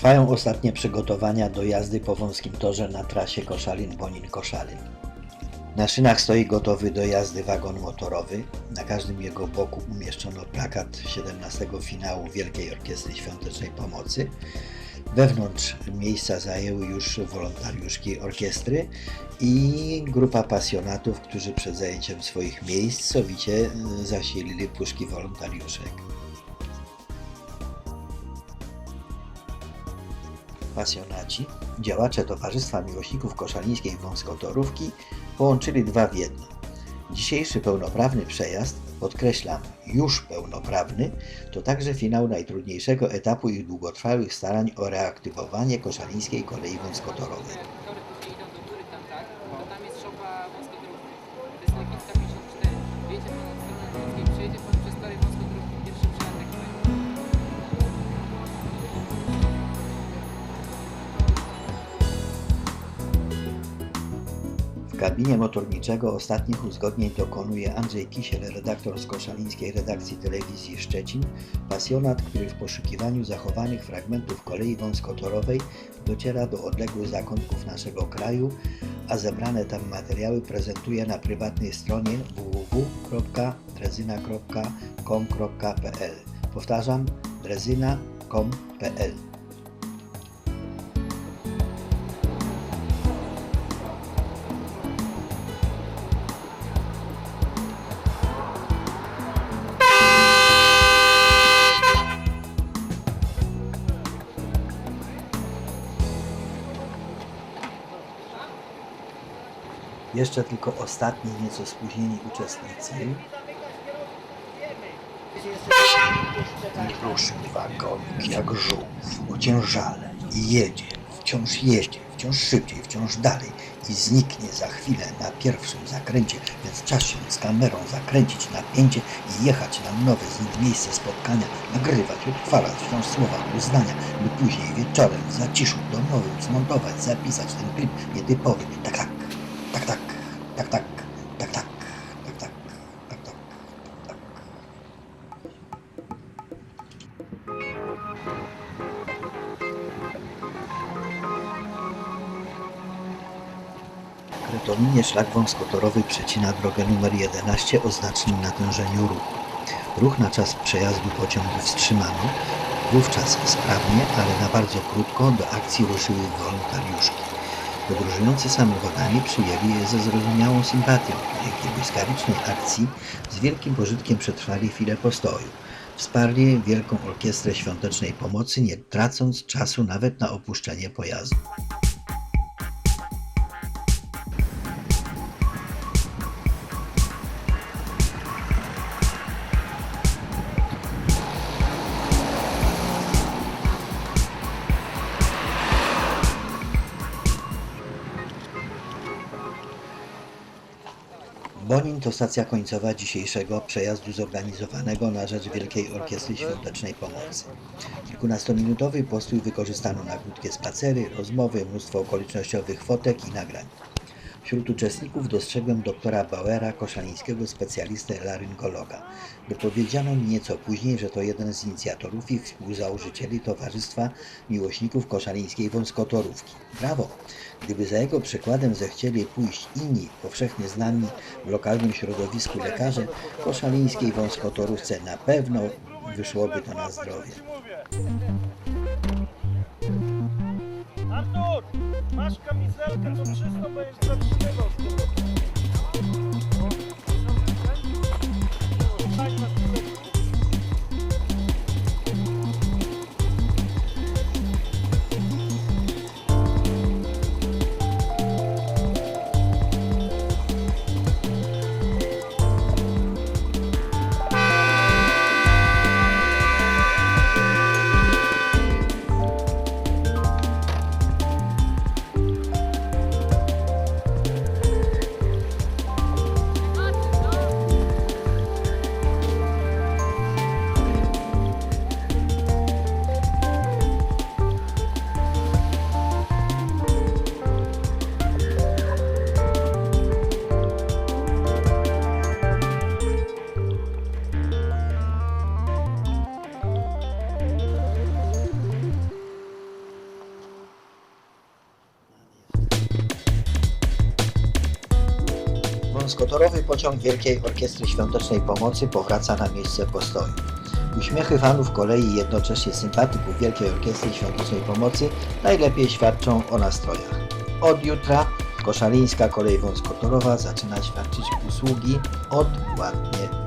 Trwają ostatnie przygotowania do jazdy po wąskim torze na trasie Koszalin-Bonin-Koszalin. Na szynach stoi gotowy do jazdy wagon motorowy. Na każdym jego boku umieszczono plakat 17 finału Wielkiej Orkiestry Świątecznej Pomocy. Wewnątrz miejsca zajęły już wolontariuszki orkiestry i grupa pasjonatów, którzy przed zajęciem swoich miejsc sowicie zasilili puszki wolontariuszek. Pasjonaci, działacze Towarzystwa Miłośników Koszalińskiej Wąskotorówki połączyli dwa w jedno. Dzisiejszy pełnoprawny przejazd, podkreślam, już pełnoprawny, to także finał najtrudniejszego etapu ich długotrwałych starań o reaktywowanie koszalińskiej kolei wąskotorowej. Kabinie motorniczego ostatnich uzgodnień dokonuje Andrzej Kisiel, redaktor z koszalińskiej redakcji telewizji Szczecin, pasjonat, który w poszukiwaniu zachowanych fragmentów kolei wąskotorowej dociera do odległych zakątków naszego kraju, a zebrane tam materiały prezentuje na prywatnej stronie www.drezyna.com.pl. Powtarzam, drezyna.com.pl. Jeszcze tylko ostatni, nieco spóźnieni uczestnicy. Ruszył wagonik jak żółw, ociężale i jedzie, wciąż jedzie, wciąż szybciej, wciąż dalej. I zniknie za chwilę na pierwszym zakręcie, więc czas się z kamerą zakręcić napięcie i jechać na nowe z nim miejsce spotkania, nagrywać, odtwarzać wciąż słowa uznania, by później wieczorem w zaciszu domowym zmontować, zapisać ten klip nietypowy, tak tak, tak tak, tak tak, tak tak, tak tak, tak tak, tak szlak wąskotorowy przecina drogę numer 11 o znacznym natężeniu ruchu. Ruch na czas przejazdu pociągu wstrzymano. Wówczas sprawnie, ale na bardzo krótko do akcji ruszyły wolontariuszki. Podróżujący samochodami przyjęli je ze zrozumiałą sympatią. Dzięki błyskawicznej akcji z wielkim pożytkiem przetrwali chwilę postoju. Wsparli Wielką Orkiestrę Świątecznej Pomocy, nie tracąc czasu nawet na opuszczenie pojazdu. Bonin to stacja końcowa dzisiejszego przejazdu zorganizowanego na rzecz Wielkiej Orkiestry Świątecznej Pomocy. Kilkunastominutowy postój wykorzystano na krótkie spacery, rozmowy, mnóstwo okolicznościowych fotek i nagrań. Wśród uczestników dostrzegłem doktora Bauera, koszalińskiego specjalistę laryngologa. Dopowiedziano mi nieco później, że to jeden z inicjatorów i współzałożycieli Towarzystwa Miłośników Koszalińskiej Wąskotorówki. Brawo! Gdyby za jego przykładem zechcieli pójść inni, powszechnie znani w lokalnym środowisku lekarze, koszalińskiej wąskotorówce na pewno wyszłoby to na zdrowie. Masz kamizelkę, to wszystko będziesz prawdziwego Wąskotorowy pociąg Wielkiej Orkiestry Świątecznej Pomocy powraca na miejsce postoju. Uśmiechy fanów kolei i jednocześnie sympatyków Wielkiej Orkiestry Świątecznej Pomocy najlepiej świadczą o nastrojach. Od jutra Koszalińska Kolej Wąskotorowa zaczyna świadczyć usługi odpłatnie